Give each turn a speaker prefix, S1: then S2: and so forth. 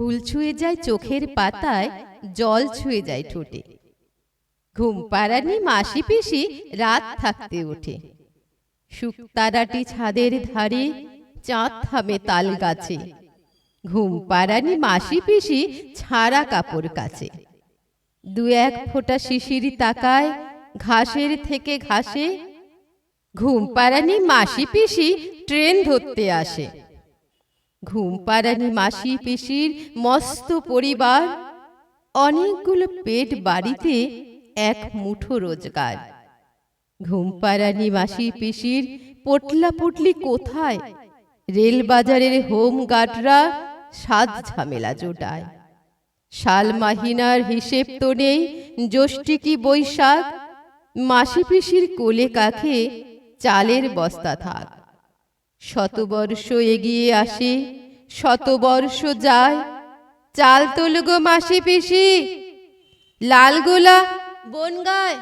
S1: ফুল ছুঁয়ে যায় চোখের পাতায়, জল ছুঁয়ে যায় ঠোঁটে। ঘুম পাড়ানি মাসি পিসি রাত থাকতে ওঠে। শুকতারাটি ছাদের ধারে, চাঁদ থামে তাল গাছে। ঘুম পাড়ানি মাসি পিসি ছাড়া কাপড় কাছে। দু এক ফোঁটা শিশির তাকায়, ঘাসের থেকে ঘাসে। ঘুম পাড়ানি মাসি পিসি ট্রেন ধরতে আসে। ঘুম পাড়ানি মাসি পিসির মস্ত পরিবার। অনেকগুলো পেট বাড়িতে এক মুঠো রোজগার। ঘুম পাড়ানি মাসি পিসির পটলা পটলি কোথায়? রেল বাজারের হোম গার্ডরা সাত ঝামেলা জোটায়। শাল মাহিনার হিসেব তো নেই, জ্যৈষ্ঠী কি বৈশাখ? মাসি পিসির কোলে কাখে চালের বস্তা থাক। শতবর্ষ এগিয়ে আসে শতবর্ষ যায়। চাল তুলগো মাসি পিসি লাল গোলা বন গায়